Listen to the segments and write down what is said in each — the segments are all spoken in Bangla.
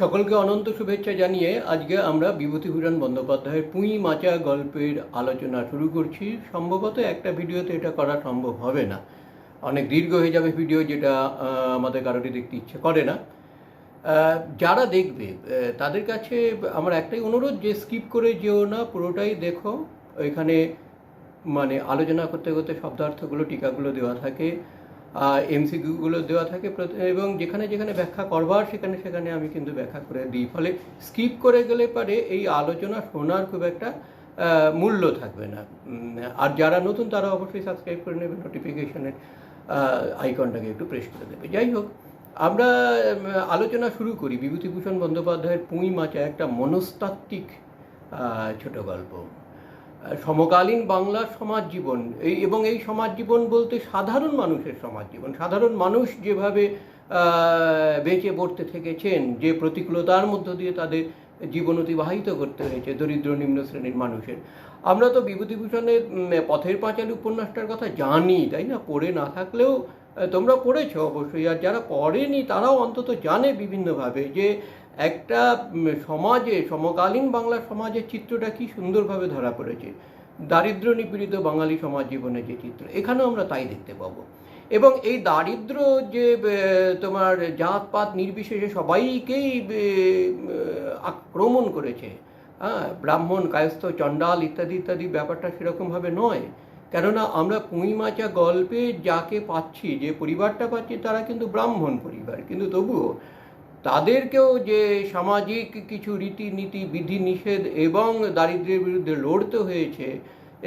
সকলকে অনন্ত শুভেচ্ছা জানিয়ে আজকে আমরা বিভূতিভূষণ বন্দ্যোপাধ্যায়ের পুঁই মাচা গল্পের আলোচনা শুরু করছি। সম্ভবত একটা ভিডিওতে এটা করা সম্ভব হবে না। অনেক দীর্ঘ হয়ে যাবে ভিডিও যেটা আমাদের কারোরই দেখতে ইচ্ছে করে না। যারা দেখবে তাদের কাছে আমার একটাই অনুরোধ যে স্কিপ করে যেও না, পুরোটাই দেখো। এখানে মানে আলোচনা করতে করতে শব্দার্থগুলো, টিকাগুলো দেওয়া থাকে। এমসিকিউগুলো দেওয়া থাকে এবং যেখানে যেখানে ব্যাখ্যা করবার, সেখানে সেখানে আমি কিন্তু ব্যাখ্যা করে দিই। ফলে স্কিপ করে গেলে পারে এই আলোচনা শোনার খুব একটা মূল্য থাকবে না। আর যারা নতুন, তারা অবশ্যই সাবস্ক্রাইব করে নেবে নোটিফিকেশনের আইকনটাকে একটু প্রেস করে দেবে। যাই হোক, আমরা আলোচনা শুরু করি। বিভূতিভূষণ বন্দ্যোপাধ্যায়ের পুঁই মাচা, একটা মনস্তাত্ত্বিক ছোট গল্প। সমকালীন বাংলার সমাজ জীবন, এই এবং এই সমাজ জীবন বলতে সাধারণ মানুষের সমাজ জীবন। সাধারণ মানুষ যেভাবে বেঁচে পড়তে থেকেছেন, যে প্রতিকূলতার মধ্য দিয়ে তাদের জীবন অতিবাহিত করতে হয়েছে দরিদ্র নিম্ন শ্রেণির মানুষের। আমরা তো বিভূতিভূষণের পথের পাঁচালী উপন্যাসটার কথা জানি, তাই না? পড়ে না থাকলেও তোমরা পড়েছ অবশ্যই। আর যারা পড়েনি, তারাও অন্তত জানে বিভিন্নভাবে যে একটা সমাজে, সমকালীন বাংলা সমাজের চিত্রটা কি সুন্দরভাবে ধরা পড়েছে? দারিদ্র নিপীড়িত বাঙালি সমাজ জীবনের যে চিত্র, এখানেও আমরা তাই দেখতে পাবো। এবং এই দারিদ্র যে তোমার জাতপাত নির্বিশেষে সবাইকেই আক্রমণ করেছে হ্যাঁ? ব্রাহ্মণ, কায়স্থ, চণ্ডাল ইত্যাদি ইত্যাদি ব্যাপারটা সেরকমভাবে নয়। কেননা আমরা পুঁই মাচা গল্পে যাকে পাচ্ছি, যে পরিবারটা পাচ্ছি, তারা কিন্তু ব্রাহ্মণ পরিবার। কিন্তু তবুও তাদেরকেও যে সামাজিক কিছু রীতিনীতি বিধি নিষেধ এবং দারিদ্র্যের বিরুদ্ধে লড়তে হয়েছে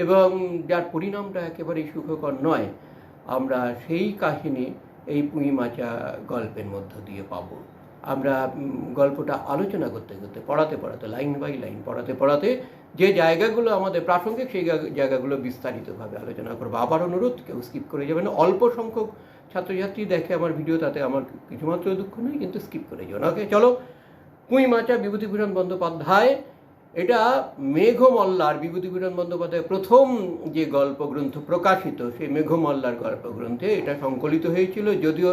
এবং যার পরিণামটা একেবারেই সুখকর নয়, আমরা সেই কাহিনী এই পুঁই মাচা গল্পের মধ্য দিয়ে পাবো। আমরা গল্পটা আলোচনা করতে করতে, পড়াতে পড়াতে, লাইন বাই লাইন, পড়াতে পড়াতে যে জায়গাগুলো আমাদের প্রাসঙ্গিক সেই জায়গাগুলো বিস্তারিতভাবে আলোচনা করব। আবার অনুরোধ, কেউ স্কিপ করে যাবে না। অল্প সংখ্যক ছাত্রছাত্রী দেখে আমার ভিডিও, তাতে আমার কিছুমাত্র দুঃখ নেই, কিন্তু স্কিপ করে যাও ওকে চলো পুঁই মাচা বিভূতিভূষণ বন্দ্যোপাধ্যায়, এটা মেঘমল্লার বিভূতিভূষণ বন্দ্যোপাধ্যায়ের প্রথম যে গল্পগ্রন্থ প্রকাশিত, সেই মেঘমল্লার গল্পগ্রন্থে এটা সংকলিত হয়েছিল, যদিও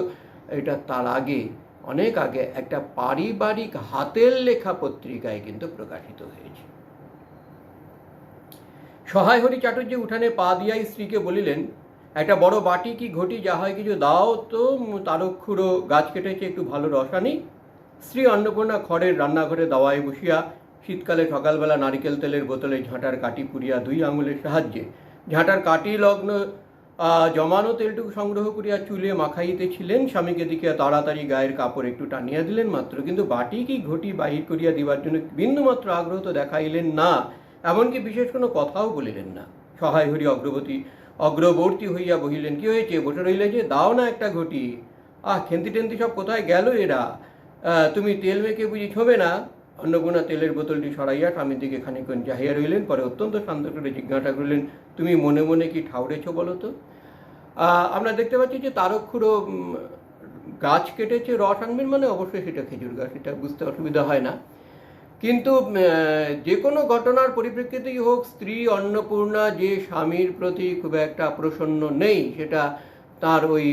এটা তার আগে, অনেক আগে, একটা পারিবারিক হাতের লেখা পত্রিকায় কিন্তু প্রকাশিত হয়েছে। সহায় হরি চাটুর্য উঠানে পা দিয়াই স্ত্রীকে বলিলেন একটা বড় বাটি কি ঘটি যা হয় কিছু দাও তো উম, তারক্ষুড়ো গাছ কেটেছে একটু ভালো রসানি স্ত্রী অন্নপূর্ণা খড়ের রান্নাঘরে দাওয়ায় বসিয়া শীতকালে সকালবেলা নারিকেল তেলের বোতলে ঝাঁটার কাটি পুড়িয়া দুই আঙুলের সাহায্যে ঝাঁটার কাটি লগ্ন জমানো তেলটুকু সংগ্রহ করিয়া চুলে মাখাইতেছিলেন। স্বামীকে দেখিয়া তাড়াতাড়ি গায়ের কাপড় একটু টানিয়া দিলেন মাত্র। কিন্তু বাটি কি ঘটি বাহির করিয়া দিবার জন্য বিন্দুমাত্র আগ্রহ তো দেখাইলেন না এমনকি বিশেষ কোনো কথাও বলিলেন না। সহায় হরি অগ্রবতী অগ্রবর্তী হইয়া বহিলেন। কি হয়েছে? বসে রইলে যে? দাও না একটা ঘটি। আহ খেন্তি টেন্তি সব কোথায় গেল এরা? তুমি তেল মেখে বুঝি ছবে না? অন্নপূর্ণা তেলের বোতলটি সরাইয়া স্বামীর দিকে খানিকক্ষণ চাহিয়া রইলেন পরে অত্যন্ত শান্ত করে জিজ্ঞাসা করিলেন তুমি মনে মনে কি ঠাউরেছ বলো তো? আমরা দেখতে পাচ্ছি যে তারক্ষুড়ো উম, গাছ কেটেছে রস আনবেন মানে অবশ্যই সেটা খেজুর গাছ এটা বুঝতে অসুবিধা হয় না। কিন্তু যে কোনো ঘটনার পরিপ্রেক্ষিতেই হোক, স্ত্রী, অন্নপূর্ণা, যে স্বামীর প্রতি খুব একটা প্রসন্ন নেই, সেটা তার ওই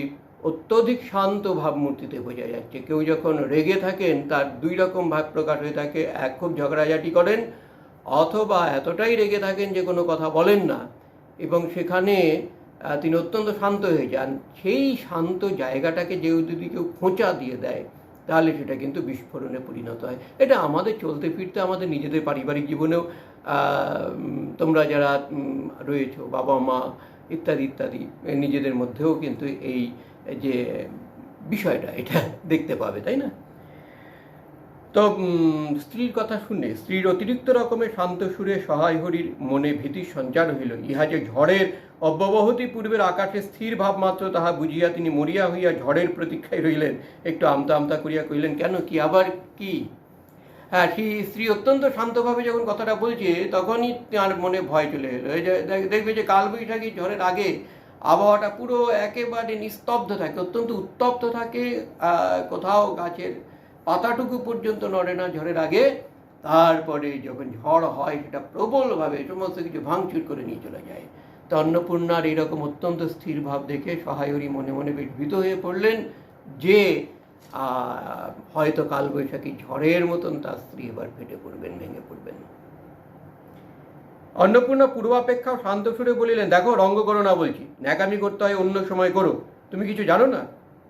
অত্যধিক শান্ত ভাবমূর্তিতে বোঝা যাচ্ছে। কেউ যখন রেগে থাকেন, তার দুই রকম ভাব প্রকাশ হয়ে থাকে। এক খুব ঝগড়াঝাটি করেন, অথবা এতটাই রেগে থাকেন যে কোনো কথা বলেন না। এবং সেখানে তিনি অত্যন্ত শান্ত হয়ে যান। সেই শান্ত জায়গাটাকে যে যদি কেউ খোঁচা দিয়ে দেয় তাহলে সেটা কিন্তু বিস্ফোরণে পরিণত হয়। এটা আমাদের চলতে ফিরতে, আমাদের নিজেদের পারিবারিক জীবনেও তোমরা যারা রয়েছ, বাবা মা, ইত্যাদি ইত্যাদি নিজেদের মধ্যেও কিন্তু এই যে বিষয়টা, এটা দেখতে পাবে, তাই না? তো স্ত্রীর কথা শুনে স্ত্রীর অতিরিক্ত রকমের শান্ত সুরে সহায় হরির মনে ভীতির সঞ্চার হইল। ইহা যে ঝড়ের অব্যবহতি পূর্বের আকাশে স্থির ভাব মাত্র, তাহা বুঝিয়া তিনি মরিয়া হইয়া ঝড়ের প্রতীক্ষায় রইলেন একটু আমতা আমতা করিয়া কহিলেন, কেন কি, আবার কি? হ্যাঁ সেই স্ত্রী অত্যন্ত শান্তভাবে যখন কথাটা বলছে, তখনই তার মনে ভয় চলে এলো। দেখবে যে কালবৈশাখী ঝড়ের আগে আবহাওয়াটা পুরো একেবারে নিস্তব্ধ থাকে, অত্যন্ত উত্তপ্ত থাকে কোথাও গাছের পাতাটুকু পর্যন্ত নড়ে না, ঝড়ের আগে। তারপরে যখন ঝড় হয়, সেটা প্রবলভাবে সমস্ত কিছু ভাঙচুর করে নিয়ে চলে যায়। তো অন্নপূর্ণার এইরকম অত্যন্ত স্থির ভাব দেখে সহায়রী মনে মনে বেশ ভীত হয়ে পড়লেন যে হয়তো কালবৈশাখী ঝড়ের মতন তার স্ত্রী এবার ফেটে পড়বেন, ভেঙে পড়বেন। অন্নপূর্ণা পূর্বাপেক্ষা শান্ত সুরে বলিলেন, দেখো, রঙ্গ করো না বলছি। ন্যাকামি করতে হয়, অন্য সময় করো। তুমি কিছু জানো না?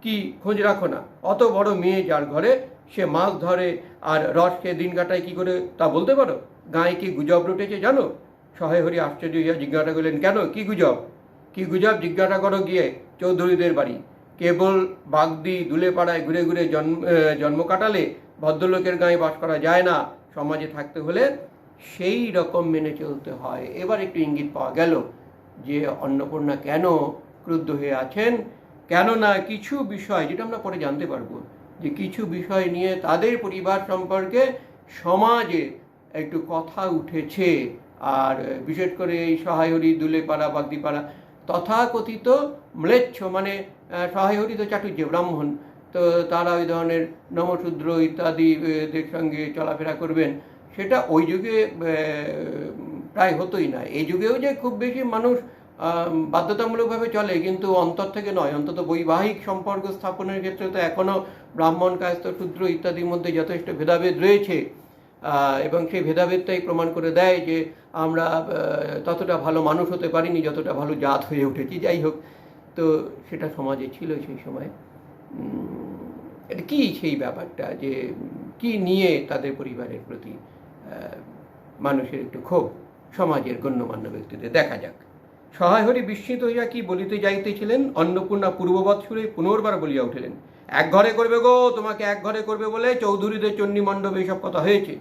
কি? খোঁজ রাখো না। অত বড় মেয়ে যার ঘরে সে মাছ ধরে আর রস খেয়ে দিন কাটায় কী করে তা বলতে পারো? গায়ে কি গুজব রটেছে জানো? সহায় হরি আশ্চর্য হইয়া জিজ্ঞাসা করলেন, কেন? কি গুজব? কি গুজব জিজ্ঞাসা করো গিয়ে, চৌধুরীদের বাড়ি। কেবল বাগদি দুলে পাড়ায় ঘুরে ঘুরে জন্ম জন্ম কাটালে ভদ্রলোকের গায়ে বাস করা যায় না। সমাজে থাকতে হলে সেই রকম মেনে চলতে হয়। এবার একটু ইঙ্গিত পাওয়া গেল যে অন্নপূর্ণা কেন ক্রুদ্ধ হয়ে আছেন? কেননা কিছু বিষয় যেটা আমরা পরে জানতে পারব। যে কিছু বিষয় নিয়ে তাদের পরিবার সম্পর্কে সমাজে একটু কথা উঠেছে আর বিশেষ করে এই সহায়হরি দুলেপাড়া বাগদিপাড়া তথাকথিত ম্লেচ্ছ মানে সহায়হরি তো চাটুর্য ব্রাহ্মণ তো তারা ওই ধরনের নমশূদ্র ইত্যাদি আহ, সঙ্গে চলাফেরা করবেন সেটা ওই যুগে প্রায় হতোই না। এই যুগেও যে খুব বেশি মানুষ বাধ্যতামূলকভাবে চলে, কিন্তু অন্তর থেকে নয়, অন্তত বৈবাহিক সম্পর্ক স্থাপনের ক্ষেত্রে তো এখনও ব্রাহ্মণ, কায়স্থ শূদ্র ইত্যাদির মধ্যে যথেষ্ট ভেদাভেদ রয়েছে। এবং সেই ভেদাভেদটাই প্রমাণ করে দেয় যে আমরা ততটা ভালো মানুষ হতে পারিনি, যতটা ভালো জাত হয়ে উঠেছি, যাই হোক। তো সেটা সমাজে ছিল সেই সময়। এটা কি সেই ব্যাপারটা যে কি নিয়ে তাদের পরিবারের প্রতি মানুষের একটু ক্ষোভ, সমাজের গণ্যমান্য ব্যক্তিদের? দেখা যাক। সহায়হরি বিস্মিত হইয়া কি বলিতে যাইতেছিলেন? অন্নপূর্ণা পূর্ববৎ সুরে পুনর্বার বলিয়া উঠিলেন, এক ঘরে করবে গো, তোমাকে এক ঘরে করবে বলে চৌধুরীদের চণ্ডী মণ্ডপে এইসব কথা হয়েছে।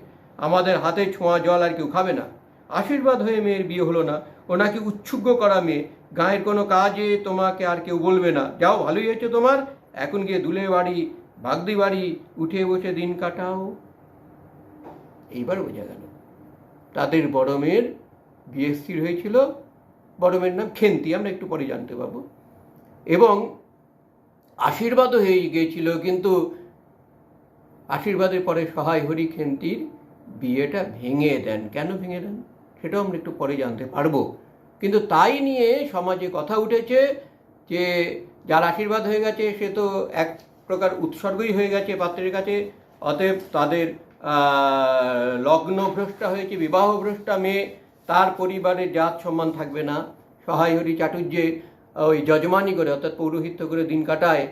আমাদের হাতে ছোঁয়া জল আর কেউ খাবে না। আশীর্বাদ হয়ে মেয়ের বিয়ে হলো না। ওনাকে উচ্ছুগ্য করা মেয়ে। গায়ের কোনো কাজে তোমাকে আর কেউ বলবে না। যাও, ভালোই হয়েছে তোমার। এখন গিয়ে দুলে বাড়ি, বাগদি বাড়ি, উঠে বসে দিন কাটাও। এইবার বোঝা গেল, তাদের বড় মেয়ের বিয়ে স্থির হয়েছিল বড় মেয়ের নাম খেন্তি, আমরা একটু পরে জানতে পাবো এবং আশীর্বাদও হয়ে গিয়েছিল, কিন্তু আশীর্বাদের পরে সহায় হরি খেন্তির বিয়েটা ভেঙে দেন। কেন ভেঙে দেন? সেটাও আমরা একটু পরে জানতে পারব। কিন্তু তাই নিয়ে সমাজে কথা উঠেছে যে, যার আশীর্বাদ হয়ে গেছে, সে তো এক প্রকার উৎসর্গই হয়ে গেছে পাত্রের কাছে। অতএব তাদের লগ্ন ভ্রষ্টা হয়েছে বিবাহ ভ্রষ্টা মেয়ে তার পরিবারে জাত সম্মান থাকবে না। সহায় হরি চাটুর্যে ওই যজমানি করে, অর্থাৎ পৌরোহিত্য করে দিন কাটায়,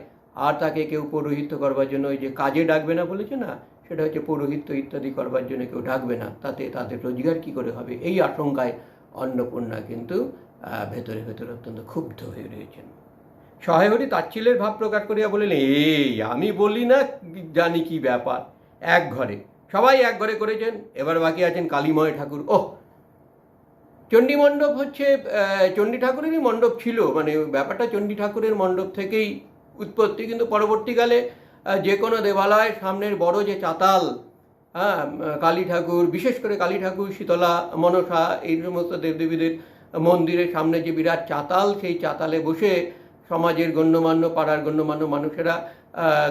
আর তাকে কেউ পৌরোহিত্য করবার জন্য ওই যে কাজে ডাকবে না বলেছে না, সেটা হচ্ছে পৌরোহিত্য ইত্যাদি করবার জন্য কেউ ডাকবে না। তাতে তাদের রোজগার কি করে হবে? এই আশঙ্কায় অন্নপূর্ণা কিন্তু ভেতরে ভেতরে অত্যন্ত ক্ষুব্ধ হয়ে রয়েছেন। সহায়হরি তাচ্ছিলের ভাব প্রকাশ করিয়া বলিলেন, এই, আমি বলি না জানি কি ব্যাপার। এক ঘরে, সবাই এক ঘরে করেছেন, এবার বাকি আছেন কালীময় ঠাকুর। ওহ চণ্ডী মণ্ডপ হচ্ছে চণ্ডী ঠাকুরেরই মণ্ডপ ছিল মানে ব্যাপারটা চণ্ডী ঠাকুরের মণ্ডপ থেকেই উৎপত্তি, কিন্তু পরবর্তীকালে যে কোনো দেবালয় সামনের বড় যে চাতাল হ্যাঁ কালী ঠাকুর, বিশেষ করে কালী ঠাকুর, শীতলা, মনসা, এই সমস্ত দেবদেবীদের মন্দিরের সামনে যে বিরাট চাতাল, সেই চাতালে বসে সমাজের গণ্যমান্য, পাড়ার গণ্যমান্য মানুষেরা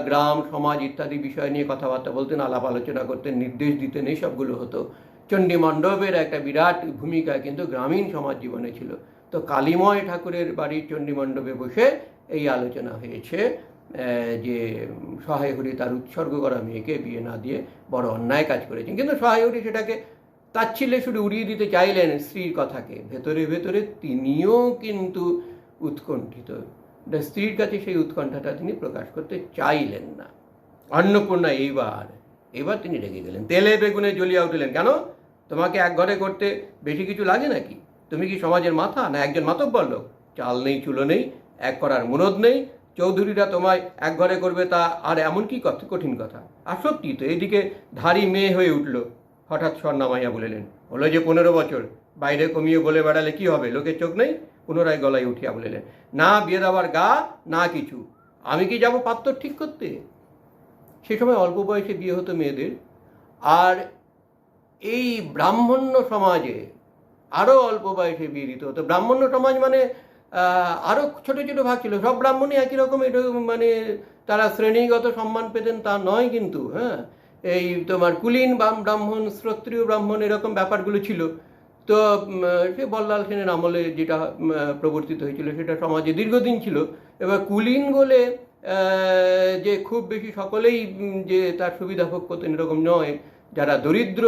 গ্রাম, সমাজ ইত্যাদি বিষয় নিয়ে কথাবার্তা বলতেন, আলাপ আলোচনা করতেন, নির্দেশ দিতেন এই সবগুলো হতো। চণ্ডী মণ্ডপের একটা বিরাট ভূমিকা কিন্তু গ্রামীণ সমাজ জীবনে ছিল। তো কালীময় ঠাকুরের বাড়ির চণ্ডী মণ্ডপে বসে এই আলোচনা হয়েছে যে সহায় হরি তার উৎসর্গ করা মেয়েকে বিয়ে না দিয়ে বড় অন্যায় কাজ করেছেন। কিন্তু সহায় হরি সেটাকে তাচ্ছিল্যে শুধু উড়িয়ে দিতে চাইলেন স্ত্রীর কথাকে। ভেতরে ভেতরে তিনিও কিন্তু উৎকণ্ঠিত। স্ত্রীর কাছে সেই উৎকণ্ঠাটা তিনি প্রকাশ করতে চাইলেন না। অন্নপূর্ণা এইবার এবার তিনি রেগে গেলেন। তেলে বেগুনে জ্বলিয়া উঠলেন। কেন? তোমাকে এক ঘরে করতে বেশি কিছু লাগে নাকি? তুমি কি সমাজের মাথা না একজন মাতব্বর লোক? চাল নেই, চুলো নেই, এক করার মুরদ নেই। চৌধুরীরা তোমায় এক ঘরে করবে তা আর এমন কি কঠিন কথা? আর সত্যি তো এদিকে ধারি মেয়ে হয়ে উঠল। হঠাৎ স্বর্ণামাইয়া বলিলেন, হলো যে পনেরো বছর, বাইরে কমিয়ে বলে বেড়ালে কি হবে? লোকের চোখ নেই? পুনরায় গলায় উঠিয়া বলিলেন, না, বিয়ে দেওয়ার গা, না কিছু। আমি কি যাব পাত্র ঠিক করতে? সে সময় অল্প বয়সে বিয়ে হতো মেয়েদের। আর এই ব্রাহ্মণ্য সমাজে আরও অল্প বয়সে বিয়ে দিতে হতো। ব্রাহ্মণ্য সমাজ মানে আরও ছোট ছোট ভাগ ছিল। সব ব্রাহ্মণই একই রকম, এটা মানে তারা শ্রেণীগত সম্মান পেতেন, তা নয় কিন্তু হ্যাঁ? এই তোমার কুলীন ব্রাহ্মণ, শ্রোত্রীয় ব্রাহ্মণ, এরকম ব্যাপারগুলো ছিল। তো সে বল্লাল সেনের আমলে যেটা প্রবর্তিত হয়েছিল, সেটা সমাজে দীর্ঘদিন ছিল। এবার কুলীন বলে যে খুব বেশি সকলেই যে তার সুবিধা ভোগ করতেন, এরকম নয়। যারা দরিদ্র,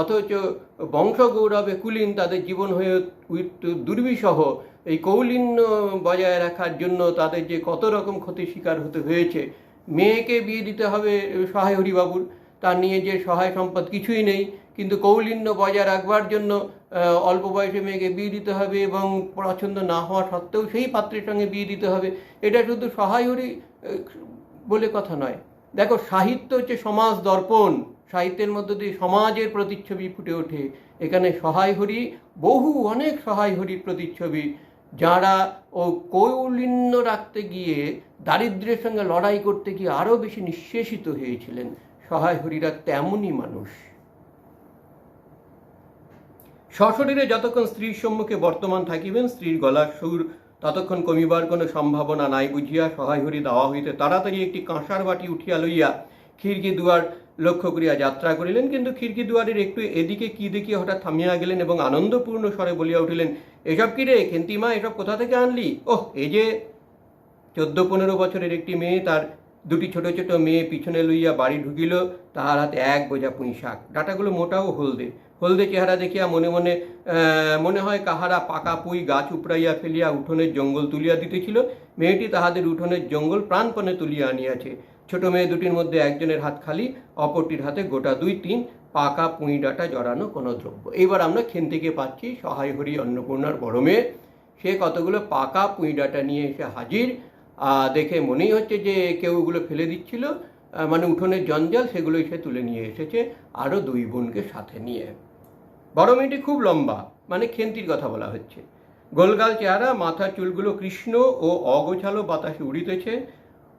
অথচ বংশগৌরবে কুলীন, তাদের জীবন হয়ে দুর্বিষহ। এই কৌলিন্য বজায় রাখার জন্য তাদের যে কত রকম ক্ষতির শিকার হতে হয়েছে, মেয়েকে বিয়ে দিতে হবে সহায় হরিবাবুর, তার নিয়ে যে সহায় সম্পদ কিছুই নেই, কিন্তু কৌলিন্য বজায় রাখবার জন্য অল্প বয়সে মেয়েকে বিয়ে দিতে হবে এবং পছন্দ না হওয়া সত্ত্বেও সেই পাত্রের সঙ্গে বিয়ে দিতে হবে। এটা শুধু সহায় হরি বলে কথা নয়। দেখো, সাহিত্য হচ্ছে সমাজ দর্পণ। সাহিত্যের মধ্য দিয়ে সমাজের প্রতিচ্ছবি ফুটে ওঠে। এখানে সহায় হরি বহু অনেক সহায় হরির প্রতিচ্ছবি, যারা ও কৌলিন্য রাখতে গিয়ে দারিদ্র্যের সঙ্গে লড়াই করতে গিয়ে আরও বেশি নিঃশেষিত হয়েছিলেন। সহায় হরিরা তেমনই মানুষ। সশরীরে যতক্ষণ স্ত্রীর সম্মুখে বর্তমান থাকিবেন, স্ত্রীর গলার সুর ততক্ষণ কমিবার কোনো সম্ভাবনা নাই বুঝিয়া সহায় হরি দেওয়া হইতে তাড়াতাড়ি একটি কাঁসার বাটি উঠিয়া লইয়া খিড়কি দুয়ার লক্ষ্য করিয়া যাত্রা করিলেন, কিন্তু খিড়কি দুয়ারের একটু এদিকে কি দেখিয়া হঠাৎ থামিয়া গেলেন এবং আনন্দপূর্ণ স্বরে বলিয়া উঠিলেন, এসব কি রে খেন্তিমা, এসব কোথা থেকে আনলি? ওহ, এই যে চোদ্দ পনেরো বছরের একটি মেয়ে, তার দুটি ছোট ছোট মেয়ে পিছনে লইয়া বাড়ি ঢুকিল, তাহার হাতে এক বোঝা পুঁই শাক। ডাটাগুলো মোটাও হলদে। হলদে চেহারা দেখিয়া মনে মনে মনে হয় কাহারা পাকা পুঁই গাছ উপড়াইয়া ফেলিয়া উঠোনের জঙ্গল তুলিয়া দিতেছিল। মেয়েটি তাহাদের উঠোনের জঙ্গল প্রাণপণে তুলিয়া আনিয়াছে। ছোট মেয়ে দুটির মধ্যে একজনের হাত খালি, অপরটির হাতে গোটা দুই তিন পাকা পুঁই ডাটা জড়ানো কোনো দ্রব্য। এবার আমরা খেন থেকে পাচ্ছি সহায় হরি অন্নপূর্ণার বড় মেয়ে। সে কতগুলো পাকা পুঁই ডাটা নিয়ে এসে হাজির। দেখে মনেই হচ্ছে যে কেউ ওগুলো ফেলে দিচ্ছিল। মানে উঠোনের জঞ্জাল সেগুলো সে তুলে নিয়ে এসেছে আরও দুই বোনকে সাথে নিয়ে। বড় মেয়েটি খুব লম্বা মানে খেন্তির কথা বলা হচ্ছে। গোলগাল চেহারা, মাথার চুলগুলো কৃষ্ণ ও অগোছালো বাতাসে উড়িতেছে।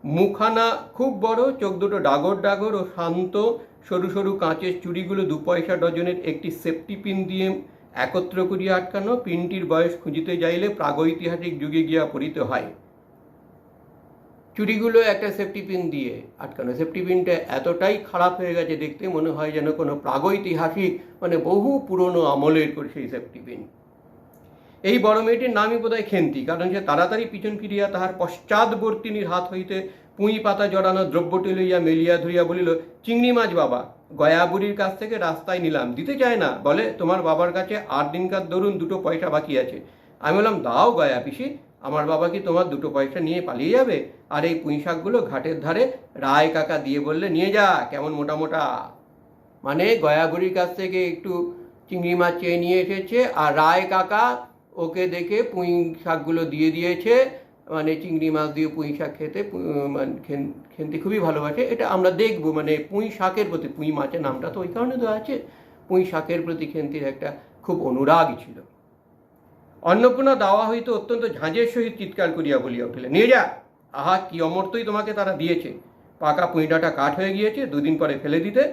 মুখানা খুব বড়, চোখ দুটো ডাগর ডাগর ও শান্ত। সরু সরু কাঁচের চুড়িগুলো দু পয়সা ডজনের একটি সেফটি পিন দিয়ে একত্র করিয়া আটকানো। পিনটির বয়স খুঁজিতে যাইলে প্রাগৈতিহাসিক যুগে গিয়া পড়িতে হয়। চুড়িগুলো একটা সেফটি পিন দিয়ে আটকানো। সেফটি পিনটা এতটাই খারাপ হয়ে গেছে দেখতে, মনে হয় যেন কোনো প্রাগৈতিহাসিক মানে বহু পুরনো আমলের করে সেই সেফটি পিন এই বড় মেয়েটির নামই বোধহয় খেন্তি, কারণ সে তাড়াতাড়ি পিছন ফিরিয়া তাহার পশ্চাৎবর্তিনীর হাত হইতে পুঁই পাতা জড়ানো দ্রব্যটি লইয়া মেলিয়া ধরিয়া বলিল, চিংড়ি মাছ বাবা, গয়াবুড়ির কাছ থেকে রাস্তায় নিলাম, দিতে চায় না, বলে তোমার বাবার কাছে আট দিনকার দরুন দুটো পয়সা বাকি আছে। আমি বললাম, দাও গয়া পিসি, আমার বাবা কি তোমার দুটো পয়সা নিয়ে পালিয়ে যাবে? আর এই পুঁই শাকগুলো ঘাটের ধারে রায় কাকা দিয়ে বললে, নিয়ে যা, কেমন মোটা মোটা। মানে গয়াবুড়ির কাছ থেকে একটু চিংড়ি মাছ চেয়ে নিয়ে এসেছে, আর রায় কাকা ওকে দেখে পুঁই শাকগুলো দিয়ে দিয়েছে। মানে চিংড়ি মাছ দিয়ে পুঁই শাক খেতে মানে খেতে খুবই ভালোবাসে। এটা আমরা দেখব মানে পুঁই শাকের প্রতি, পুঁই মাছের নামটা তো ওই কারণে তো আছে। পুঁই শাকের প্রতি খেন্তির একটা খুব অনুরাগ ছিল। অন্নপূর্ণা দাওয়া হইতে অত্যন্ত ঝাঁঝের সহিত চিৎকার করিয়া বলিয়া উঠিলেন, নিয়ে যা। আহা, কি অমর্তই তোমাকে তারা দিয়েছে। পাকা পুঁইডাটা কাঠ হয়ে গিয়েছে, দুদিন পরে ফেলে দিতে,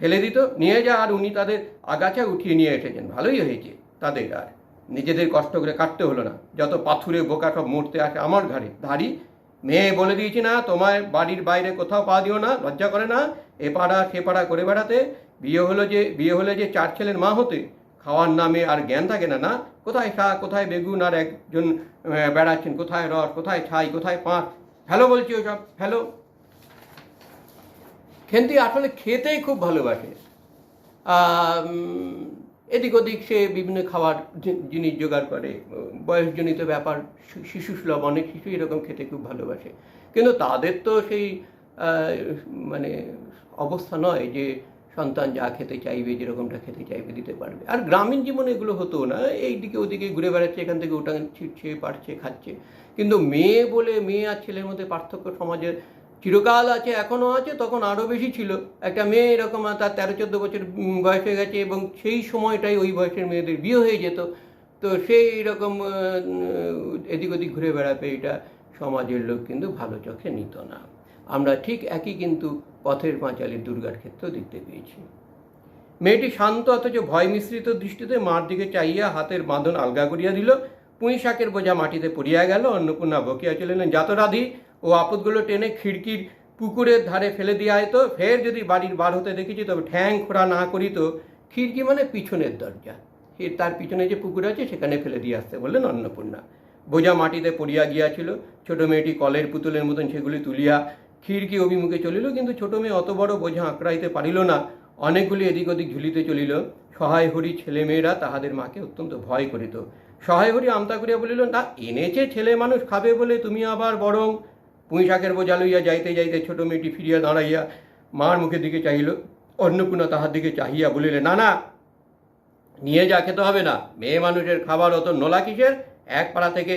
ফেলে দিত। নিয়ে যা, আর উনি তাদের আগাছা উঠিয়ে নিয়ে এসেছেন। ভালোই হয়েছে তাদের আর। নিজেদের কষ্ট করে কাটতে হলো না। যত পাথুরে বোকা সব মরতে আসে আমার ঘাড়ে। ধারি মেয়ে বলে দিয়েছি না, তোমার বাড়ির বাইরে কোথাও পা দিও না, লজ্জা করে না। এ পাড়া সে পাড়া করে বেড়াতে। বিয়ে হলো যে, বিয়ে হলে যে চার ছেলের মা হতে। খাওয়ার নামে আর জ্ঞান থাকে না না? কোথায় শাক, কোথায় বেগুন আর একজন বেড়াচ্ছেন? কোথায় রস, কোথায় ছাই, কোথায় পাঁচ? হ্যালো বলছি ওসব, হ্যালো? খেন্তি আসলে খেতেই খুব ভালোবাসে। এদিক ওদিক সে বিভিন্ন খাবার জিনিস জোগাড় করে বয়সজনিত ব্যাপার শিশু সুলভ, অনেক শিশু এরকম খেতে খুব ভালোবাসে। কিন্তু তাদের তো সেই মানে অবস্থা নয় যে সন্তান যা খেতে চাইবে, যেরকমটা খেতে চাইবে দিতে পারবে। আর গ্রামীণ জীবনে এগুলো হতো না, এইদিকে ওদিকে ঘুরে বেড়াচ্ছে, এখান থেকে ওটা ছিটছে, পারছে, খাচ্ছে। কিন্তু মেয়ে বলে, মেয়ে আর ছেলের মধ্যে পার্থক্য সমাজের চিরকাল আছে এখনও আছে, তখন আরও বেশি ছিল। একটা মেয়ে এরকম, তার তেরো চোদ্দ বছর বয়স হয়ে গেছে এবং সেই সময়টাই ওই বয়সের মেয়েদের বিয়ে হয়ে যেত। তো সেই রকম এদিক ওদিক ঘুরে বেড়াবে এটা সমাজের লোক কিন্তু ভালো চোখে নিত না। আমরা ঠিক একই কিন্তু পথের পাঁচালীর দুর্গার ক্ষেত্রেও দেখতে পেয়েছি। মেয়েটি শান্ত অথচ ভয় মিশ্রিত দৃষ্টিতে মার দিকে চাইয়া হাতের বাঁধন আলগা করিয়া দিল। পুঁই শাকের বোঝা মাটিতে পড়িয়া গেল, অন্নপূর্ণা বকিয়া চলিলেন যাত রাধি ও আপদগুলো টেনে খিড়কির পুকুরের ধারে ফেলে দিয়া তো। ফের যদি বাড়ির বার হতে দেখেছি, তবে ঠ্যাং খোড়া না করিত খিড়কি মানে পিছনের দরজা। এর তার পিছনে যে পুকুর আছে, সেখানে ফেলে দিয়ে আসতে বললেন অন্নপূর্ণা। বোঝা মাটিতে পড়িয়া গিয়াছিল। ছোট মেয়েটি কলের পুতুলের মতন সেগুলি তুলিয়া খিড়কি অভিমুখে চলিল, কিন্তু ছোট মেয়ে অত বড় বোঝা আঁকড়াইতে পারিল না। অনেকগুলি এদিক ওদিক ঝুলিতে চলিল। সহায় হরি ছেলেমেয়েরা তাহাদের মাকে অত্যন্ত ভয় করিত। সহায় হরি আমতা করিয়া বলিল, না, এনেছে ছেলে মানুষ খাবে বলে তুমি আবার বরং পুঁই শাকের বোঝা লইয়া যাইতে যাইতে ছোট মেয়েটি ফিরিয়া দাঁড়াইয়া মার মুখের দিকে চাহিল। অন্নপূর্ণা তাহার দিকে চাহিয়া বলিলে না না নিয়ে যা, খেতে হবে না। মেয়ে মানুষের খাবার অত নোলা কিসের? এক পাড়া থেকে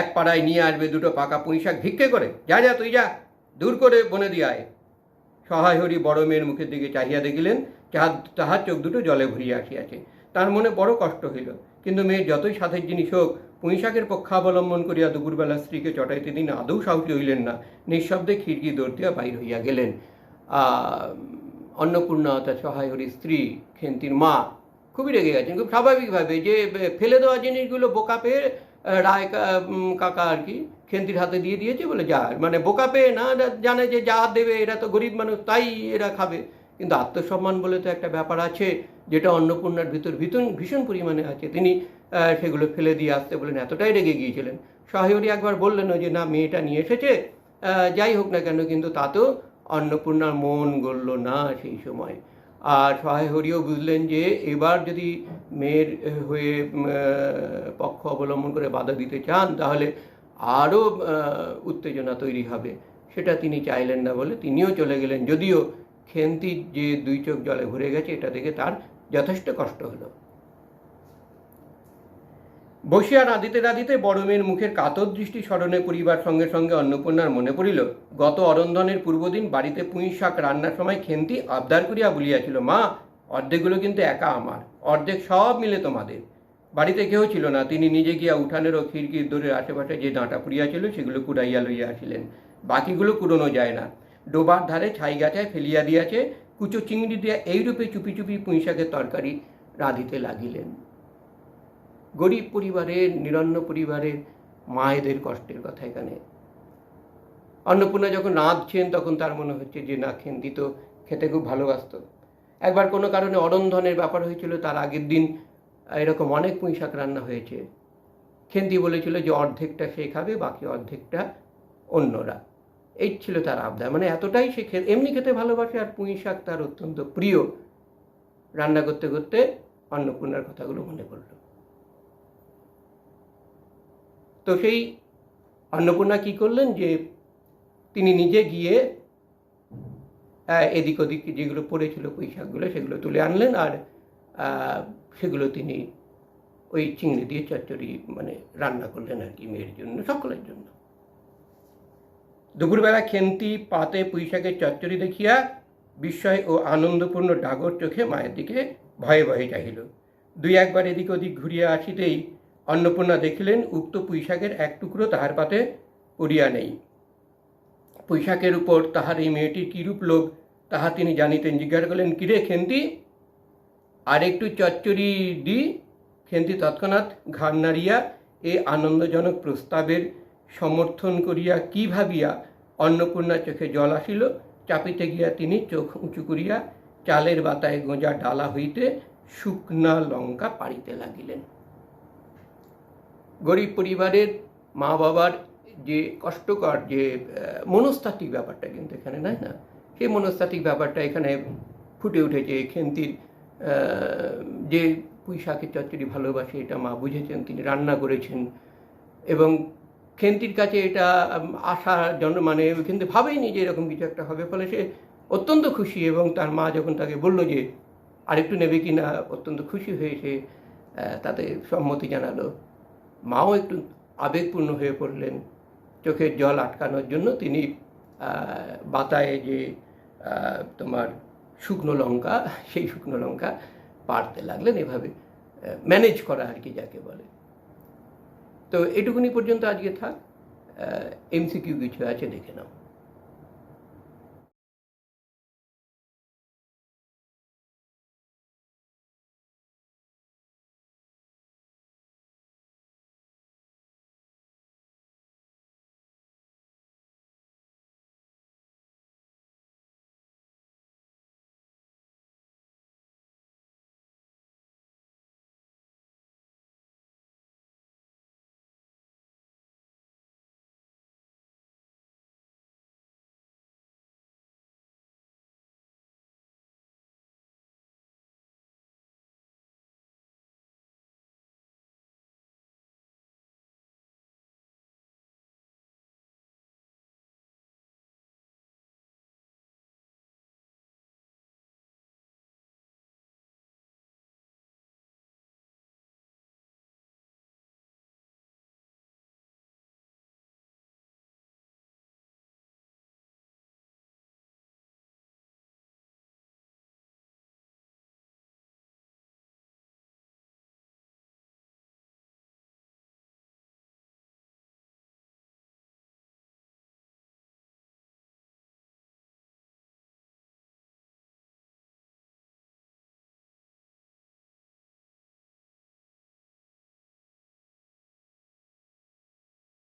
এক পাড়ায় নিয়ে আসবে দুটো পাকা পুঁই শাক ভিক্ষে করে। যা যা, তুই যা, দূর করে বনে দিয়ে আয়। সহায় হরি বড় মেয়ের মুখের দিকে চাহিয়া দেখিলেন যাহার তাহার চোখ দুটো জলে ভরিয়া আসিয়াছে। তার মনে বড় কষ্ট হইল। কিন্তু মেয়ের যতই সাথের জিনিস হোক পুঁই শাকের পক্ষাবলম্বন করিয়া দুপুরবেলা স্ত্রীকে চটাইতে তিনি আদৌ সাহসী হইলেন না। নিঃশব্দে খিড়কি দৌড় দিয়া বাইর হইয়া গেলেন। অন্নপূর্ণা অর্থাৎ সহায় হরি স্ত্রী, খেন্তির মা, খুবই রেগে গেছেন। খুব স্বাভাবিকভাবে যে ফেলে দেওয়া জিনিসগুলো বোকা পেয়ে রায় কাকা আর কি, খেন্তির হাতে দিয়ে দিয়েছে বলে যা মানে বোকা পেয়ে না জানে যে যা দেবে, এরা তো গরিব মানুষ, তাই এরা খাবে। কিন্তু আত্মসম্মান বলে তো একটা ব্যাপার আছে, যেটা অন্নপূর্ণার ভিতর ভীষণ ভীষণ পরিমাণে আছে। তিনি সেগুলো ফেলে দিয়ে আসতে বলেন, এতটাই রেগে গিয়েছিলেন। সহায়রি একবার বললেন যে, না, মেয়েটা নিয়ে এসেছে যাই হোক না কেন, কিন্তু তাতেও অন্নপূর্ণার মন গড়ল না সেই সময়। আর সহায় হরিও বুঝলেন যে, এবার যদি মেয়ের হয়ে পক্ষ অবলম্বন করে বাধা দিতে চান, তাহলে আরও উত্তেজনা তৈরি হবে। সেটা তিনি চাইলেন না বলে তিনিও চলে গেলেন। যদিও খেন্তির যে দুই চোখ জলে ভরে গেছে, এটা দেখে তার যথেষ্ট কষ্ট হলো। বসিয়া রাঁধিতে রাঁধিতে বড় মেয়ের মুখের কাতর দৃষ্টি স্মরণে পরিবার সঙ্গে সঙ্গে অন্নপূর্ণার মনে পড়িল, গত অরন্ধনের পূর্বদিন বাড়িতে পুঁই শাক রান্নার সময় খেন্তি আবদার করিয়া বলিয়াছিল, মা, অর্ধেকগুলো কিন্তু একা আমার, অর্ধেক সব মিলে তোমাদের। বাড়িতে কেউ ছিল না, তিনি নিজে গিয়া উঠানের ও খিড়কির দূরের আশেপাশে যে ডাঁটা পুড়িয়াছিল সেগুলো কুড়াইয়া লইয়া আসিলেন। বাকিগুলো কুড়োনো যায় না। ডোবার ধারে ছাই গাছায় ফেলিয়া দিয়াছে, কুচো চিংড়ি দিয়া এইরূপে চুপি চুপি পুঁই শাকের তরকারি রাঁধিতে লাগিলেন। গরিব পরিবারের নিরন্ন পরিবারের মায়েদের কষ্টের কথা এখানে। অন্নপূর্ণা যখন রাঁধছেন তখন তার মনে হচ্ছে যে, না, খেন্দি তো খেতে খুব ভালোবাসত। একবার কোনো কারণে অরন্ধনের ব্যাপার হয়েছিল, তার আগের দিন এরকম অনেক পুঁই শাক রান্না হয়েছে। খেন্দি বলেছিল যে, অর্ধেকটা সে খাবে, বাকি অর্ধেকটা অন্যরা। এই ছিল তার আবদার। মানে এতটাই সে খে, এমনি খেতে ভালোবাসে আর পুঁই শাক তার অত্যন্ত প্রিয়। রান্না করতে করতে অন্নপূর্ণার কথাগুলো মনে পড়ল। তো সেই অন্নপূর্ণা কী করলেন যে তিনি নিজে গিয়ে এদিক ওদিক যেগুলো পড়েছিল পুঁই শাকগুলো সেগুলো তুলে আনলেন আর সেগুলো তিনি ওই চিংড়ি দিয়ে চচ্চড়ি মানে রান্না করলেন আর কি মেয়ের জন্য, সকলের জন্য। দুপুরবেলা খেন্তি, পাতে পুঁই শাকের চচ্চড়ি দেখিয়া বিস্ময় ও আনন্দপূর্ণ ডাগর চোখে মায়ের দিকে ভয়ে ভয়ে চাহিল। দুই একবার এদিক ওদিক ঘুরিয়া আসিতেই অন্নপূর্ণা দেখিলেন, উক্ত পুঁইশাকের এক টুকরো তাহার পাতে পড়িয়া নেই। পুঁইশাকের উপর তাহার এই মেয়েটির কিরূপ লোক তাহা তিনি জানিতেন। জিজ্ঞাসা করলেন, কিরে খেন্তি? আর একটু চচ্চড়ি দি। খেন্তি তৎক্ষণাৎ ঘাড় নাড়িয়া এ আনন্দজনক প্রস্তাবের সমর্থন করিয়া কি ভাবিয়া অন্নপূর্ণার চোখে জল আসিল, চাপিতে গিয়া তিনি চোখ উঁচু করিয়া চালের বাতায় গোঁজা ডালা হইতে শুকনা লঙ্কা পাড়িতে লাগিলেন। গরিব পরিবারের মা বাবার যে কষ্টকর যে মনস্তাত্ত্বিক ব্যাপারটা কিন্তু এখানে নাই না? সেই মনস্তাত্ত্বিক ব্যাপারটা এখানে ফুটে উঠেছে। খেন্তির যে পুঁই শাকের চচ্চড়ি ভালোবাসে এটা মা বুঝেছেন, তিনি রান্না করেছেন এবং খেন্তির কাছে এটা আশা জন মানে কিন্তু ভাবেইনি যে এরকম কিছু একটা হবে। ফলে সে অত্যন্ত খুশি এবং তার মা যখন তাকে বলল যে, আরেকটু নেবে কি না অত্যন্ত খুশি হয়ে সে তাতে সম্মতি জানালো। মাও একটু আবেগপূর্ণ হয়ে পড়লেন। চোখের জল আটকানোর জন্য তিনি বাতায়ে যে তোমার শুকনো লঙ্কা, সেই শুকনো লঙ্কা পারতে লাগলেন এভাবে ম্যানেজ করা আর কি যাকে বলে। তো এটুকুনি পর্যন্ত আজকে থাক এমসিকিউ কিছু আছে দেখে নাও।